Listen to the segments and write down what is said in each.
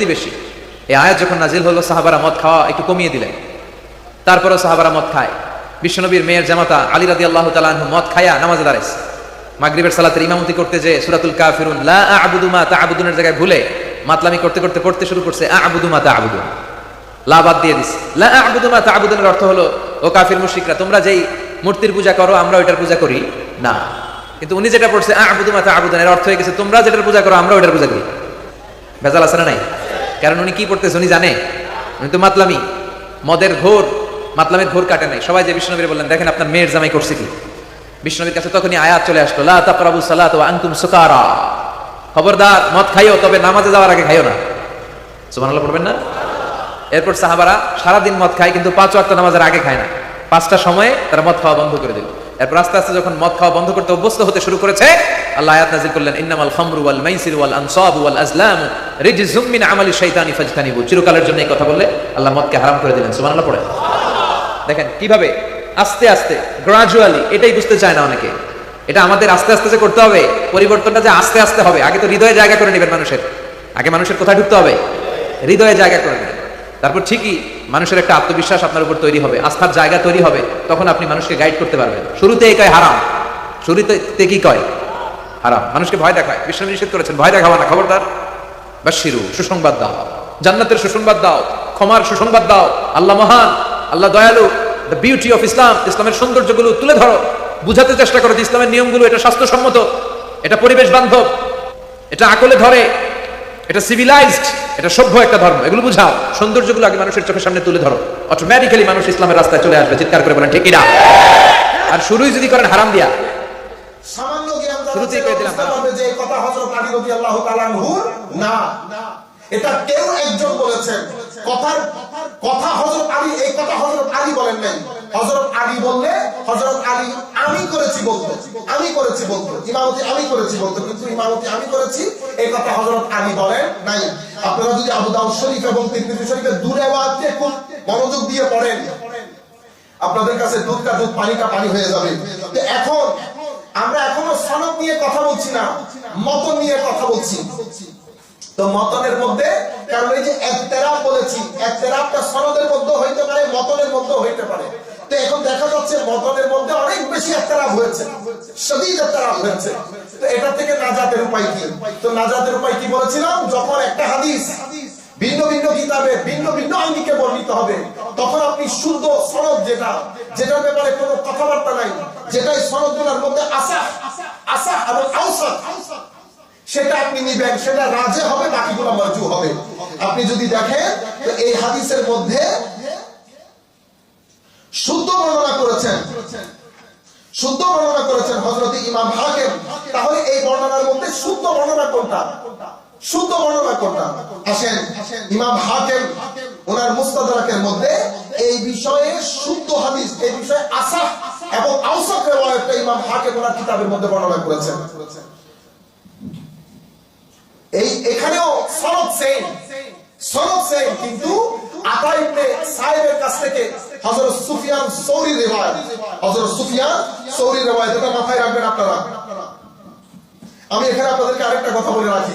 প্রতিবেশী। এই আয়াত যখন নাজিল হলো, সাহাবারা মদ খাওয়া একটু কমিয়ে দিলেন। তারপরেও সাহাবারা মদ খায়। বিশ্বনবীর মেয়ের জামাতা আলী রাদি আল্লাহ তালাহ মদ খায়া নামাজে দাঁড়াইছে মাগরিবের সালাতের ইমামতি করতে যে সুরাতুল কাফিরুন, লা আবুদু মা তা আবুদুনের জায়গায় ভুলে মাতলামি করতে করতে পড়তে শুরু করছে, আবুদু মা তা আবুদুন লা বাদ দিয়ে দিস লা আবুদু মা তা আবুদুনের অর্থ হলো, ও কাফির মুশরিকরা, তোমরা যেই মূর্তির পূজা করো, আমরা ওইটার পূজা করি। না। কিন্তু উনি যেটা পড়ছে, আবুদু মা তা আবুদুন এর অর্থ হয়ে গেছে, তোমরা যেটার পূজা করো, আমরা ওইটার পূজা করি। ভেজাল আছে না নাই? কারণ উনি কি পড়তেছে উনি জানে? উনি তো মাতলামি। মদের ঘোর, মাতলামের ঘোর কাটে নাই। সবাই যে বিষ্ণনবীর বললেন, দেখেন আপনার মেয়ের জামাই করছে কি? বিষ্ণনবীর কাছে তখনই আয়াত চলে আসলো, লা তাকরাবু সালাত ওয়া আনতুম সুকারা। খবরদার, মদ খাইও, তবে নামাজে যাওয়ার আগে খাইও না। সুবহানাল্লাহ পড়বেন না? এরপর সাহাবারা সারাদিন মদ খায়, কিন্তু পাঁচ ওয়াক্ত নামাজের আগে খায় না। পাঁচটা সময়ে তারা মদ খাওয়া বন্ধ করে দিল। এরপর আস্তে আস্তে যখন মদ খাওয়া বন্ধ করতে অভ্যস্ত হতে শুরু করেছে, আল্লাহ আয়াত নাজিল করলেন, ইন্নামাল খামরু ওয়াল মাইসির ওয়াল আনসাব ওয়াল আজলাম মিন আমালি শাইতানি চিরকালের জন্য এই কথা বললে আল্লাহ মদকে হারাম করে দিলেন, সুবহানাল্লাহ পড়ে। দেখেন কীভাবে আস্তে আস্তে গ্রাজুয়ালি এটাই বুঝতে চায় না অনেকে। এটা আমাদের আস্তে আস্তে যে করতে হবে, পরিবর্তনটা যে আস্তে আস্তে হবে, আগে তো হৃদয়ে জায়গা করে নেবেন মানুষের। আগে মানুষের কোথায় ঢুকতে হবে? হৃদয়ে জায়গা করে নেবেন। তারপর ঠিকই মানুষের একটা আত্মবিশ্বাস আপনার উপর তৈরি হবে, আস্থার জায়গা তৈরি হবে, তখন আপনি মানুষকে গাইড করতে পারবেন। শুরুতে এই কয় হারাম, শুরুতে কি কয়? হারাম। মানুষকে ভয় দেখায় বিশ্ব নিষেধ করেছেন, ভয় দেখাবা না, খবরদার। বা শিরু সুসংবাদ দাও। জান্নাতের সুসংবাদ দাও, ক্ষমার সুসংবাদ দাও। আল্লাহ মহান, আল্লাহ দয়ালু দ্য বিউটি অফ ইসলাম ইসলামের সৌন্দর্যগুলো তুলে ধরো। বুঝাতে চেষ্টা করো যে ইসলামের নিয়মগুলো এটা স্বাস্থ্যসম্মত, এটা পরিবেশ বান্ধব, এটা আকলে ধরে, এটা সিভিলাইজড এটা সভ্য একটা ধর্ম এগুলো বুঝাও। সৌন্দর্যগুলো আগে মানুষের চোখের সামনে তুলে ধরো। অটোমেটিক্যালি মানুষ ইসলামের রাস্তায় চলে আসবে চিৎকার করে বলেন ঠিকই না আর শুরুই যদি করেন হারাম দিয়া। সামান্য জ্ঞান শুরুতেই দিলাম, যে কথা হযরত আলী রাদিয়াল্লাহু তাআলা না। এটা কেউ একজন বলেছেন। কথার কথা হযরত আলী এই কথা হযরত আলী বলেন নাই। হযরত আলী বললে হযরত আলী আমি করেছি বলতো আমি করেছি বলতো ইমামতি আমি করেছি বলতো কিন্তু ইমামতি আমি করেছি। এই কথা হযরত আলী বলেন নাই। আপনারা যদি আবু দাউদ শরীফ এবং তিরমিজি শরীফের দূরে ওয়াজকে খুব মনোযোগ দিয়ে পড়েন। আপনাদের কাছে দুধ কা দুধ পানি কা পানি হয়ে যাবে। তো এখন, আমরা এখনও সনদ নিয়ে কথা বলছি না, মতন নিয়ে কথা বলছি। তো মতনের মধ্যে, কারণ এই যে একতেরাব বলেছি একতেরাবটা সনদের মধ্যে হইতে পারে, মতনের মধ্যে হইতে পারে। তো এখন দেখা যাচ্ছে মতনের মধ্যে অনেক বেশি একতেরাব হয়েছে, শদীদ একতেরাব হয়েছে। তো এটা থেকে নাজাতের উপায় কি? তো নাজাতের উপায় কি বলেছিলাম? যখন একটা হাদিস, ভিন্ন ভিন্ন কিতাবে, ভিন্ন ভিন্ন আঙ্গিকে বর্ণিত হবে। তখন আপনি শুদ্ধ সনদ যেটা, যেটার ব্যাপারে কোনো কথাবার্তা নাই, যেটাই সনদগুলোর মধ্যে আসা আসা এবং আউসা সেটা আপনি নিবেন, সেটা রাজে হবে, বাকিগুলো মরজু হবে। আপনি যদি দেখেন এই হাদিসের মধ্যে শুদ্ধ বর্ণনা করেছেন। শুদ্ধ বর্ণনা করেছেন হজরত ইমাম হাকিম। তাহলে এই বর্ণনার মধ্যে শুদ্ধ বর্ণনা কোনটা? শুদ্ধ বর্ণনা কোনটা আসেন, ইমাম হাকিম, ওনার মুস্তাদরাকের মধ্যে এই বিষয়ে শুদ্ধ হাদিস, এই বিষয়ে আসা এবং আউসাক ইমাম হাকিম ওনার কিতাবের মধ্যে বর্ণনা করেছেন। এই, এখানেও সনদ সেম সনদ সেম কিন্তু আতা ইবনে কাছ থেকে হযরত সুফিয়ান সৌরি রিওয়ায়াত, হযরত সুফিয়ান সৌরি এটা মাথায় রাখবেন আপনারা। আমি এখানে আপনাদেরকে আরেকটা কথা বলে রাখি।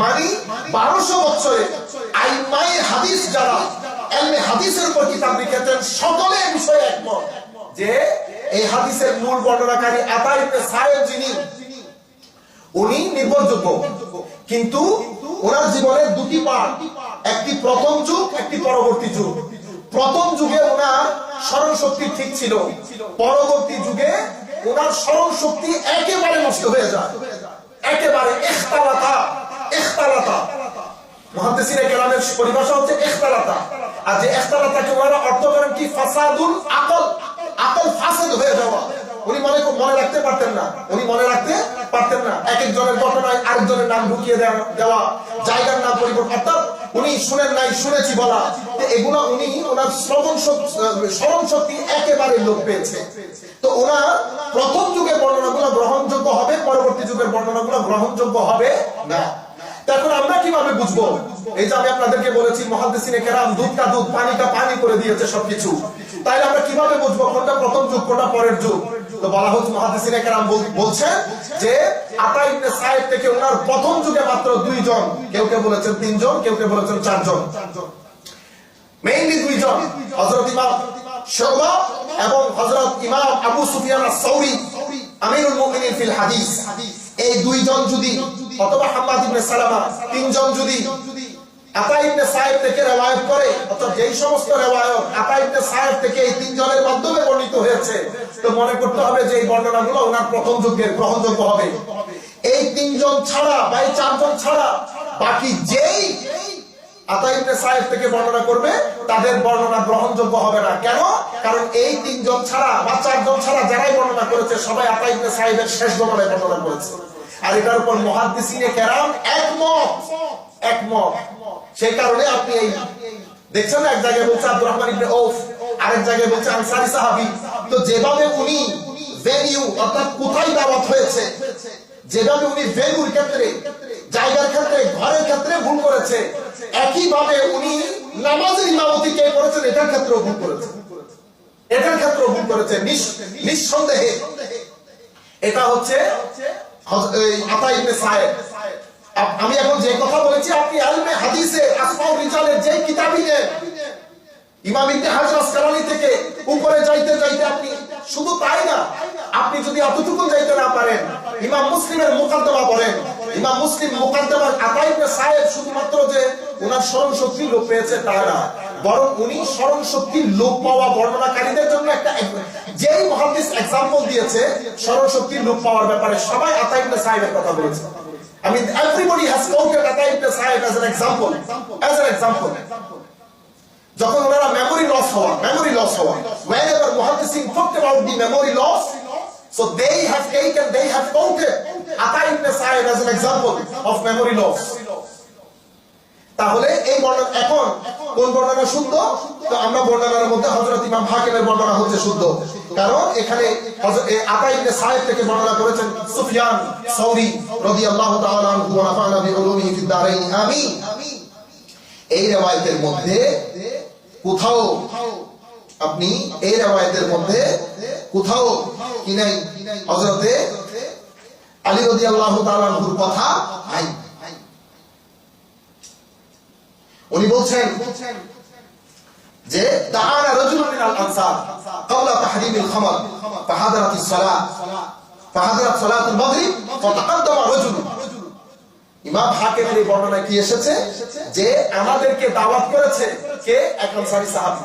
মানে বারোশো বছরে আইমাই হাদিস যারা, এলমে হাদিসের উপর কিতাব লিখেছেন, সকলে এই বিষয়ে একমত যে এই হাদিসের মূল বর্ণনাকারী আতা সাহেব যিনি, উনি নির্ভরযোগ্য। কিন্তু ওনার জীবনের দুটি পার্ট একটি প্রথম যুগ, একটি পরবর্তী যুগ। প্রথম যুগে ওনার স্মরণ শক্তি ঠিক ছিল, পরবর্তী যুগে ওনার স্মরণ শক্তি একেবারে নষ্ট হয়ে যায়। একেবারে ইখতালাতা শুনেছি বলা। এগুলা উনি ওনার শ্রবণ স্মরণ শক্তি একেবারে লোপ পেয়েছে। তো ওনার প্রথম যুগের বর্ণনাগুলো গ্রহণযোগ্য হবে, পরবর্তী যুগের বর্ণনাগুলো গ্রহণযোগ্য হবে না। এখন আমরা কীভাবে বুঝব? এই যে আমি আপনাদেরকে বলেছি মহাদিসিনে কেরাম, দুধটা দুধ, পানিটা পানি করে দিয়েছে সবকিছু। তাইলে আমরা কীভাবে বুঝব কোনটা প্রথম যুগ, কোনটা পরের যুগ? এবং হযরত ইমাম আবু আস-সাউরি, আমিরুল মুমিনিন ফিল হাদিস। এই দুইজন যদি অথবা হাম্মাদ ইবনে সালামা, তিনজন যদি তাদের বর্ণনা গ্রহণযোগ্য হবে না। কেন? কারণ এই তিনজন ছাড়া বা চারজন ছাড়া যারাই বর্ণনা করেছে, সবাই আতা সাহেবের শেষ গমনে বর্ণনা করেছে। আর এটার উপর মহাদ্দিসিনে কেরাম একমত একমত। সেই কারণে আপনি এই দেখছেন এক জায়গায় বলছে আব্দুর রহমান ইবনে ওফ আরেক জায়গায় বলছে আনসারি সাহাবী। তো যেভাবে উনি ভেনিউ অর্থাৎ কোথায় দাওয়াত হয়েছে, যেভাবে উনি ভেনুর ক্ষেত্রে, জায়গার ক্ষেত্রে, ঘরের ক্ষেত্রে ভুল করেছে, একইভাবে উনি নামাজের ইমামতি কে করেছেন, এটার ক্ষেত্রেও ভুল এটার ক্ষেত্রেও ভুল করেছে। নিঃসন্দেহে। এটা হচ্ছে আমি এখন যে কথা বলেছি, আপনি আলমে হাদিসে, আসমাউ রিজালের যে কিতাবই নেন ইমাম আসকালানি থেকে উপরে যাইতে যাইতে আপনি শুধু তাই না, আপনি যদি এতটুকু যাইতে না পারেন, ইমাম মুসলিমের মুকাদ্দমা পড়েন। ইমাম মুসলিম মুকাদ্দমার আতা ইবনে সাহেব শুধুমাত্র যে ওনার স্মরণ শক্তি লোপ পেয়েছে তা না। বরং উনি স্মরণ শক্তির লোপ পাওয়া বর্ণনাকারীদের জন্য একটা যেই মহাদিস এক্সাম্পল দিয়েছে স্মরণ শক্তির লোপ পাওয়ার ব্যাপারে সবাই আতা সাহেবের কথা বলেছে I mean, everybody has quoted Ata ibn Sa'id as an example. As an example. যখন ওনারা মেমোরি লস হওয়া মেমোরি লস হওয়া whenever muhaddisin talked about the memory loss so they have taken they have quoted Ata ibn Sa'id as an example of memory loss তাহলে এই বর্ণনা, এখন কোন বর্ণনা শুদ্ধ? তো আমরা বর্ণনার মধ্যে হজরত ইমাম হাকিমের বর্ণনা হচ্ছে শুদ্ধ। কারণ এখানে আতা ইবনে সাহেব থেকে বর্ণনা করেছেন, সুফিয়ান সাউরি রাদিয়াল্লাহু তাআলা আনহু ওয়া নাফা'না বিউলুমিহি ফিদ দারাইন, আমিন। এই রেওয়ায়তের মধ্যে কোথাও আপনি এই রেওয়ায়তের মধ্যে কোথাও কি নাই? হযরতে আলী রাদিয়াল্লাহু তাআলা আনহুর কথা নাই। উনি বলছেন যে, দাআনা রাজুলুন মিনাল আনসার ক্বাবলা তাহরিমিল খামর ফাহাদারাতিস সালাত, ফাহাদারাত সালাতুল মাগরিব, ফাতাকাদ্দামা রাজুলুন। ইমাম হাকিমের এই বর্ণনায় কি এসেছে? যে আমাদেরকে দাওয়াত করেছে কে? এক আনসারী সাহাবী।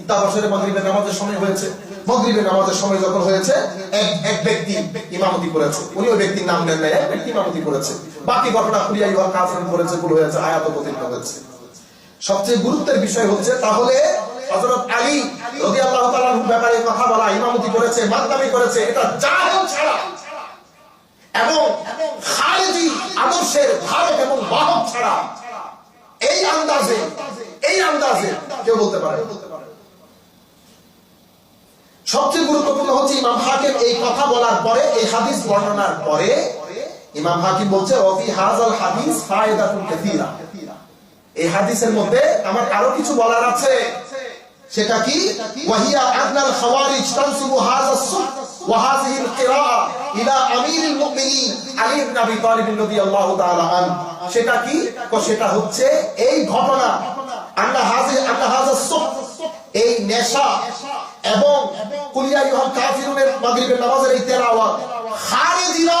ইত্তা বছরে মাগরিবের নামাজের সময় হয়েছে। মাগরিবের নামাজের সময় যখন হয়েছে, এক এক ব্যক্তি ইমামতি করেছে। উনি ওই ব্যক্তির নাম নেন নাই, এক ব্যক্তি ইমামতি করেছে। বাকি ঘটনা কুলিয়া ইউহা কাফিরুন করেছে ভুল হয়েছে, আয়াত অবতীর্ণ হয়েছে। সবচেয়ে গুরুত্বের বিষয় হচ্ছে, তাহলে আলী ব্যাপারে কথা বলা, ইমামতি করেছে করেছে, এটা ছাড়া। এবং আদর্শের ধারক এবং বাহক ছাড়া। এই আন্দাজে এই আন্দাজে কেউ বলতে পারে সবচেয়ে গুরুত্বপূর্ণ হচ্ছে ইমাম হাকিম এই কথা বলার পরে, এই হাদিস বর্ণনার পরে ইমাম হাকিম বলছে হাদিস এই হাদিসের মধ্যে আমার আরও কিছু বলার আছে। সেটা কি? ওয়াহিয়া আদনাল খাওয়ারিজ হাযা সুব ওয়া ইলা আমিরিল মুমিনিন আলী ইবনে আবি তালিব রাদিয়াল্লাহু তাআলা আন সেটা কি? তো সেটা হচ্ছে এই ঘটনা। হাযি হাযা সুব এই নেশা এবং কুলিয়া কাফিরুনের মাগরিবের নামাজের এই তেলাওয়াত। খারিজিরা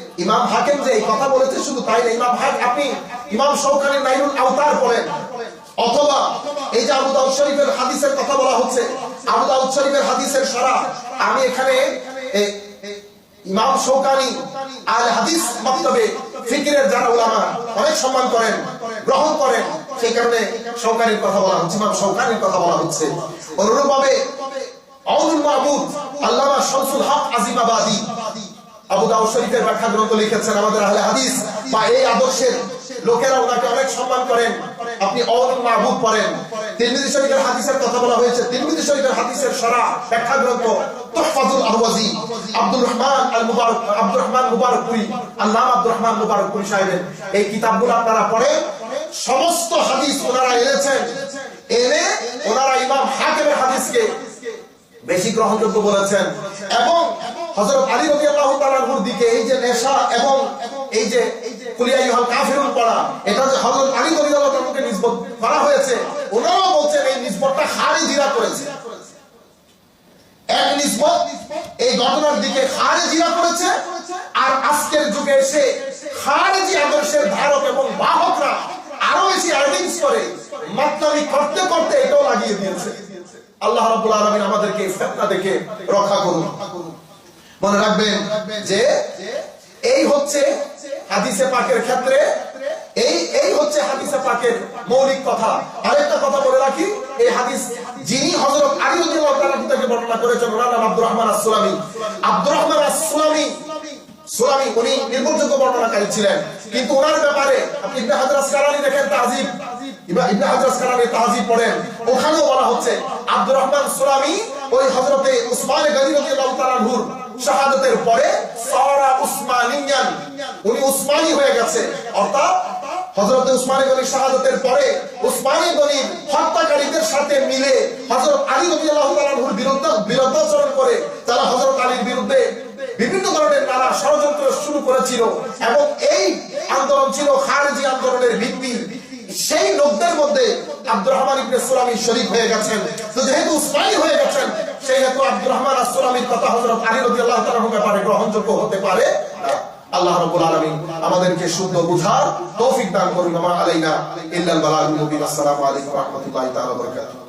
ইমাম হাকিম যে এই কথা বলেছে, শুধু তাই না, ইমাম হাক আপনি ইমাম শৌকানি নাইরুল আওতার পড়েন। অথবা এই যে আবু দাউদ শরীফের হাদিসের কথা বলা হচ্ছে, আবু দাউদ শরীফের হাদিসের সারা। আমি এখানে ইমাম আল হাদিস মক্তবে ফিকিরের যারা উলামা, অনেক সম্মান করেন, গ্রহণ করেন। সেই কারণে কথা বলা হচ্ছে, ইমাম শৌকানির কথা বলা হচ্ছে। অনুরূপভাবে আউনুল মাহমুদ, আল্লামা শামসুল হক আজিমাবাদী আবু দাউদ শরীফের ব্যাখ্যা গ্রন্থ লিখেছেন, আমাদের আহলে হাদিস, বা এই আদর্শের লোকেরা ওনাকে অনেক সম্মান করেন, আপনি অরুণ মাহবুব পড়েন। তিরমিজি শরীফের হাদিসের কথা বলা হয়েছে, তিরমিজি শরীফের হাদিসের সারা ব্যাখ্যা গ্রন্থ তুহফাতুল আহওয়াজি, আব্দুর রহমান আল মুবারক, আব্দুর রহমান মুবারকপুরি আল্লাহ আব্দুর রহমান মুবারকপুরি সাহেবের। এই কিতাবগুলো আপনারা পড়েন সমস্ত হাদিস ওনারা এনেছেন, এনে ওনারা ইমাম হাকিমের হাদিসকে বেশি গ্রহণযোগ্য বলেছেন। এবং হযরত আলী রাদিয়াল্লাহু তাআলার দিকে এই যে নেশা এবং এই যে কুলিয়া ইউহাল কাফিরুন পড়া, এটা যে হযরত আলী রাদিয়াল্লাহু তাআলাকে নিসবত করা হয়েছে ওনারাও বলছেন এই নিসবতটা খারিজিরা করেছে। এক নিসবত এই ঘটনার দিকে খারিজিরা করেছে, আর আজকের যুগে এসে খারিজি আদর্শের ধারক এবং বাহকরা আরও বেশি আর্নিংস করে, মাতলামি করতে করতে এটাও লাগিয়ে দিয়েছে। আল্লাহ রাব্বুল আলামিন আমাদেরকে এই ফিতনা থেকে রক্ষা করুন। মনে রাখবেন যে এই হচ্ছে হাদিসে পাকের ক্ষেত্রে, এই এই হচ্ছে হাদিসে পাকের মৌলিক কথা। আরেকটা কথা বলে রাখি, এই হাদিস যিনি হযরত আলী রাদিয়াল্লাহু তাআলা থেকে বর্ণনা করেছেন নাম আব্দুর রহমান আস-সুলামি। আব্দুর রহমান আস-সুলামি, সুলামি উনি নির্ভরযোগ্য বর্ণনাকারী ছিলেন। কিন্তু ওনার ব্যাপারে আপনি ইবনে হাজার আসকালানি দেখেন তাজিব। হত্যাকারীদের সাথে মিলে হযরত আলী রাদিয়াল্লাহু করে তারা হযরত আলীর বিরুদ্ধে বিভিন্ন ধরনের নানা ষড়যন্ত্র শুরু করেছিল এবং এই আন্দোলন ছিল খারেজি আন্দোলনের ভিত্তি। সেই লোকদের মধ্যে আব্দুর রহমান ইবনে সুলামি শরীক হয়ে গেছেন। তো যেহেতু উসমানী হয়ে গেছেন সেই হেতু আব্দুর রহমান আর সুলামির কথা হজরত আলী রাদিয়াল্লাহু তাআলার ব্যাপারে গ্রহণযোগ্য হতে পারে আল্লাহ রাব্বুল আলামিন আমাদেরকে শুদ্ধ বুঝার তৌফিক দান করুন। আমা আলাইনা ইল্লাল বালাগুল মুবিন। আসসালামু আলাইকুম ওয়া রাহমাতুল্লাহি তাআলা ওয়া বারাকাতুহু।